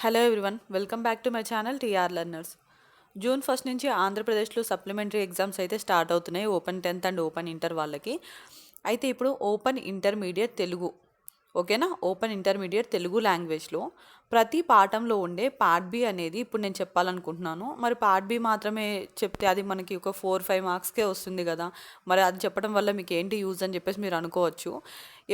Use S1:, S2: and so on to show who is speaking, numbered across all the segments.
S1: Hello everyone welcome back to my channel TR learners June first నుంచి ఆంధ్రప్రదేశ్లో supplementary exams అయితే start అవుతున్నాయి open tenth and open inter వాళ్ళకి. అయితే ఇప్పుడు ఓపెన్ ఇంటర్మీడియట్ తెలుగు ఓకేనా ఓపెన్ ఇంటర్మీడియట్ తెలుగు లాంగ్వేజ్లో ప్రతి పాఠంలో ఉండే పార్ట్ బి అనేది ఇప్పుడు నేను చెప్పాలనుకుంటున్నాను. మరి పార్ట్ బి మాత్రమే చెప్తే అది మనకి ఒక ఫోర్ ఫైవ్ మార్క్స్కే వస్తుంది కదా. మరి అది చెప్పడం వల్ల మీకు ఏంటి యూజ్ అని చెప్పేసి మీరు అనుకోవచ్చు.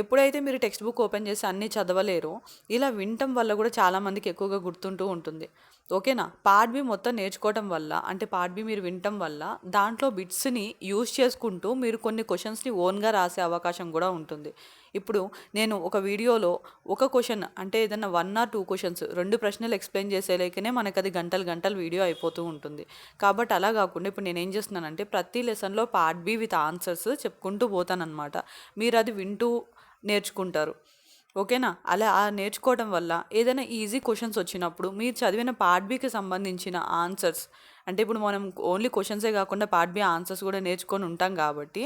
S1: ఎప్పుడైతే మీరు టెక్స్ట్ బుక్ ఓపెన్ చేసి అన్నీ చదవలేరో ఇలా వినటం వల్ల కూడా చాలామందికి ఎక్కువగా గుర్తుంటూ ఉంటుంది. ఓకేనా? పార్ట్ బి మొత్తం నేర్చుకోవటం వల్ల అంటే పార్ట్ బి మీరు వినటం వల్ల దాంట్లో బిట్స్ని యూజ్ చేసుకుంటూ మీరు కొన్ని క్వశ్చన్స్ని ఓన్గా రాసే అవకాశం కూడా ఉంటుంది. ఇప్పుడు నేను ఒక వీడియోలో ఒక క్వశ్చన్ అంటే ఏదైనా వన్ ఆర్ టూ క్వశ్చన్స్. రెండు ప్రశ్నలు ఎక్స్ప్లెయిన్ చేసేలేకనే మనకు అది గంటలు గంటలు వీడియో అయిపోతూ ఉంటుంది. కాబట్టి అలా కాకుండా ఇప్పుడు నేను ఏం చేస్తున్నానంటే ప్రతి లెసన్లో పార్ట్ బి విత్ ఆన్సర్స్ చెప్పుకుంటూ పోతానన్నమాట. మీరు అది వింటూ నేర్చుకుంటారు. ఓకేనా? అలా ఆ నేర్చుకోవడం వల్ల ఏదైనా ఈజీ క్వశ్చన్స్ వచ్చినప్పుడు మీరు చదివిన పార్ట్ బికి సంబంధించిన ఆన్సర్స్ అంటే ఇప్పుడు మనం ఓన్లీ క్వశ్చన్సే కాకుండా పార్ట్ బి ఆన్సర్స్ కూడా నేర్చుకొని ఉంటాం కాబట్టి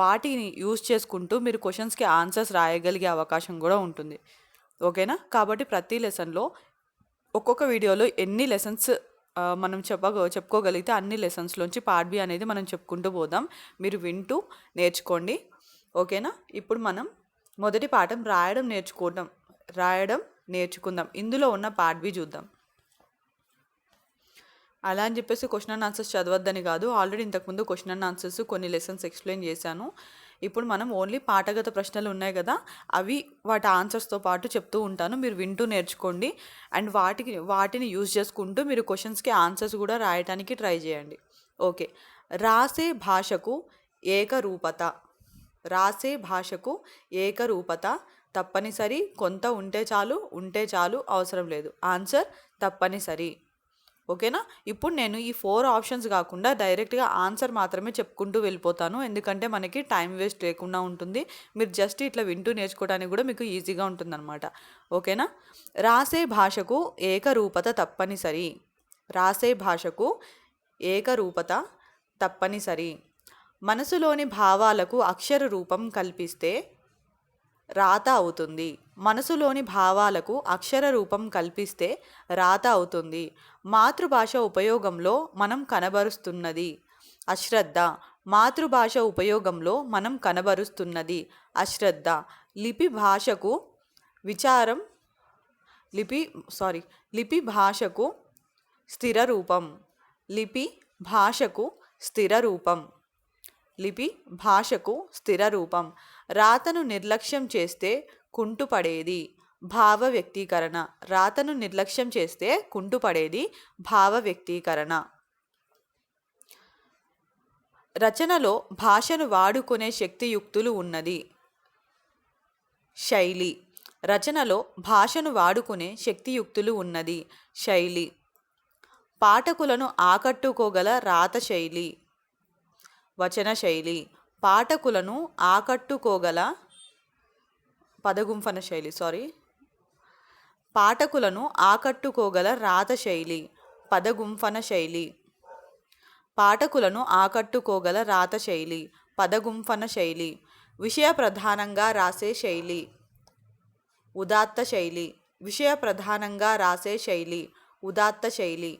S1: వాటిని యూస్ చేసుకుంటూ మీరు క్వశ్చన్స్కి ఆన్సర్స్ రాయగలిగే అవకాశం కూడా ఉంటుంది. ఓకేనా? కాబట్టి ప్రతి లెసన్లో ఒక్కొక్క వీడియోలో ఎన్ని లెసన్స్ మనం చెప్పగ చెప్పుకోగలిగితే అన్ని లెసన్స్లోంచి పార్ట్ బి అనేది మనం చెప్పుకుంటూ పోదాం. మీరు వింటూ నేర్చుకోండి. ఓకేనా? ఇప్పుడు మనం మొదటి పాఠం రాయడం నేర్చుకోవడం రాయడం నేర్చుకుందాం. ఇందులో ఉన్న పార్ట్ బి చూద్దాం. అలా అని చెప్పేసి క్వశ్చన్ అండ్ ఆన్సర్స్ చదవద్దని కాదు. ఆల్రెడీ ఇంతకుముందు క్వశ్చన్ అండ్ ఆన్సర్స్ కొన్ని లెసన్స్ ఎక్స్ప్లెయిన్ చేశాను. ఇప్పుడు మనం ఓన్లీ పాఠగత ప్రశ్నలు ఉన్నాయి కదా అవి వాటి ఆన్సర్స్తో పాటు చెప్తూ ఉంటాను. మీరు వింటూ నేర్చుకోండి. అండ్ వాటికి వాటిని యూజ్ చేసుకుంటూ మీరు క్వశ్చన్స్కి ఆన్సర్స్ కూడా రాయడానికి ట్రై చేయండి. ఓకే. రాసే భాషకు ఏకరూపత. రాసే భాషకు ఏకరూపత. తప్పనిసరి కొంత ఉంటే చాలు ఉంటే చాలు అవసరం లేదు. ఆన్సర్ తప్పనిసరి. ఓకేనా? ఇప్పుడు నేను ఈ ఫోర్ ఆప్షన్స్ కాకుండా డైరెక్ట్గా ఆన్సర్ మాత్రమే చెప్పుకుంటూ వెళ్ళిపోతాను. ఎందుకంటే మనకి టైం వేస్ట్ లేకుండా ఉంటుంది. మీరు జస్ట్ ఇట్లా వింటూ నేర్చుకోవడానికి కూడా మీకు ఈజీగా ఉంటుందన్నమాట. ఓకేనా? రాసే భాషకు ఏకరూపత తప్పనిసరి. రాసే భాషకు ఏకరూపత తప్పనిసరి. మనసులోని భావాలకు అక్షర రూపం కల్పిస్తే రాత అవుతుంది. మనసులోని భావాలకు అక్షర రూపం కల్పిస్తే రాత అవుతుంది. మాతృభాష ఉపయోగంలో మనం కనబరుస్తున్నది. అశ్రద్ధ. మాతృభాష ఉపయోగంలో మనం కనబరుస్తున్నది. అశ్రద్ధ. లిపి భాషకు విచారం లిపి సారీ లిపి భాషకు స్థిర రూపం. లిపి భాషకు స్థిర రూపం. లిపి భాషకు స్థిర రూపం. రాతను నిర్లక్ష్యం చేస్తే కుంటుపడేది భావ వ్యక్తీకరణ రాతను నిర్లక్ష్యం చేస్తే కుంటుపడేది భావ వ్యక్తీకరణ రచనలో భాషను వాడుకునే శక్తియుక్తులు ఉన్నది. శైలి. రచనలో భాషను వాడుకునే శక్తియుక్తులు ఉన్నది. శైలి. పాఠకులను ఆకట్టుకోగల రాత శైలి వచన శైలి పాఠకులను ఆకట్టుకోగల పదగుంఫన శైలి సారీ పాఠకులను ఆకట్టుకోగల రాత శైలి పదగుంఫన శైలి. పాఠకులను ఆకట్టుకోగల రాత శైలి పదగుంఫన శైలి. విషయ ప్రధానంగా రాసే శైలి ఉదాత్త శైలి. విషయ ప్రధానంగా రాసే శైలి ఉదాత్త శైలి.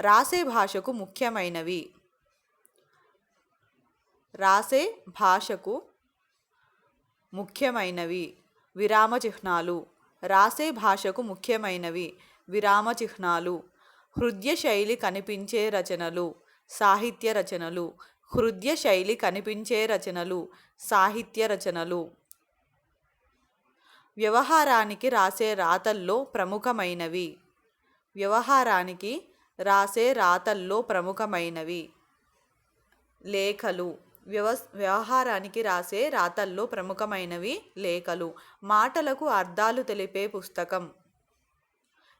S1: రాసే భాషకు ముఖ్యమైనవి. రాసే భాషకు ముఖ్యమైనవి విరామ చిహ్నాలు రాసే భాషకు ముఖ్యమైనవి విరామ చిహ్నాలు హృదయ శైలి కనిపించే రచనలు సాహిత్య రచనలు. హృదయ శైలి కనిపించే రచనలు సాహిత్య రచనలు. వ్యవహారానికి రాసే రాతల్లో ప్రముఖమైనవి. వ్యవహారానికి రాసే రాతల్లో ప్రముఖమైనవి. లేఖలు. వ్యవస్ వ్యవహారానికి రాసే రాతల్లో ప్రముఖమైనవి లేఖలు. మాటలకు అర్థాలు తెలిపే పుస్తకం.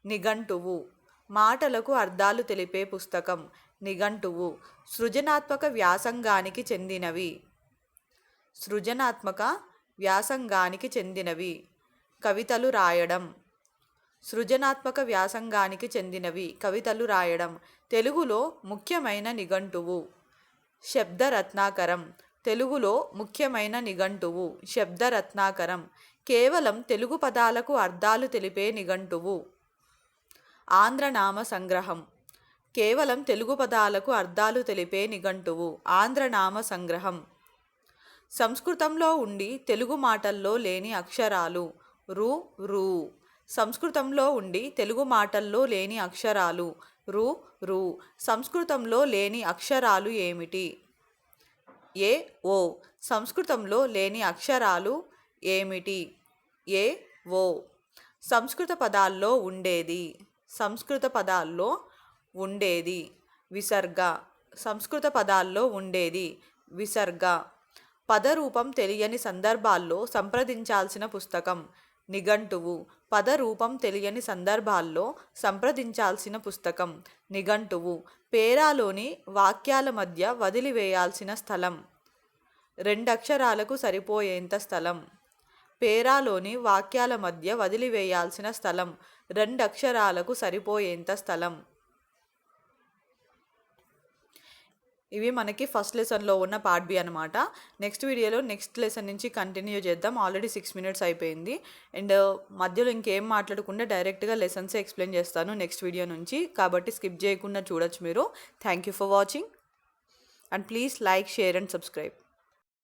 S1: నిఘంటువు. మాటలకు అర్థాలు తెలిపే పుస్తకం. నిఘంటువు. సృజనాత్మక వ్యాసంగానికి చెందినవి. సృజనాత్మక వ్యాసంగానికి చెందినవి. కవితలు రాయడం. సృజనాత్మక వ్యాసంగానికి చెందినవి. కవితలు రాయడం. తెలుగులో ముఖ్యమైన నిఘంటువు. శబ్దరత్నాకరం. తెలుగులో ముఖ్యమైన నిఘంటువు శబ్దరత్నాకరం. కేవలం తెలుగు పదాలకు అర్థాలు తెలిపే నిఘంటువు. ఆంధ్రనామ సంగ్రహం. కేవలం తెలుగు పదాలకు అర్థాలు తెలిపే నిఘంటువు. ఆంధ్రనామ సంగ్రహం. సంస్కృతంలో ఉండి తెలుగు మాటల్లో లేని అక్షరాలు రు రు. సంస్కృతంలో ఉండి తెలుగు మాటల్లో లేని అక్షరాలు రు రు. సంస్కృతంలో లేని అక్షరాలు ఏమిటి? ఏ ఓ. సంస్కృతంలో లేని అక్షరాలు ఏమిటి? ఏ ఓ. సంస్కృత పదాల్లో ఉండేది. సంస్కృత పదాల్లో ఉండేది. విసర్గ. సంస్కృత పదాల్లో ఉండేది. విసర్గ. పదరూపం తెలియని సందర్భాల్లో సంప్రదించాల్సిన పుస్తకం. నిఘంటువు. పదరూపం తెలియని సందర్భాల్లో సంప్రదించాల్సిన పుస్తకం నిఘంటువు పేరాలోని వాక్యాల మధ్య వదిలివేయాల్సిన స్థలం. రెండక్షరాలకు సరిపోయేంత స్థలం. పేరాలోని వాక్యాల మధ్య వదిలివేయాల్సిన స్థలం. రెండక్షరాలకు సరిపోయేంత స్థలం. ఇవి మనకి ఫస్ట్ లెసన్లో ఉన్న పార్ట్ బి అనమాట నెక్స్ట్ వీడియోలో నెక్స్ట్ లెసన్ నుంచి కంటిన్యూ చేద్దాం. ఆల్రెడీ సిక్స్ మినిట్స్ అయిపోయింది. అండ్ మధ్యలో ఇంకేం మాట్లాడకుండా డైరెక్ట్గా లెసన్సే ఎక్స్ప్లెయిన్ చేస్తాను నెక్స్ట్ వీడియో నుంచి. కాబట్టి స్కిప్ చేయకుండా చూడొచ్చు మీరు. Thank you for watching. And please like share and subscribe.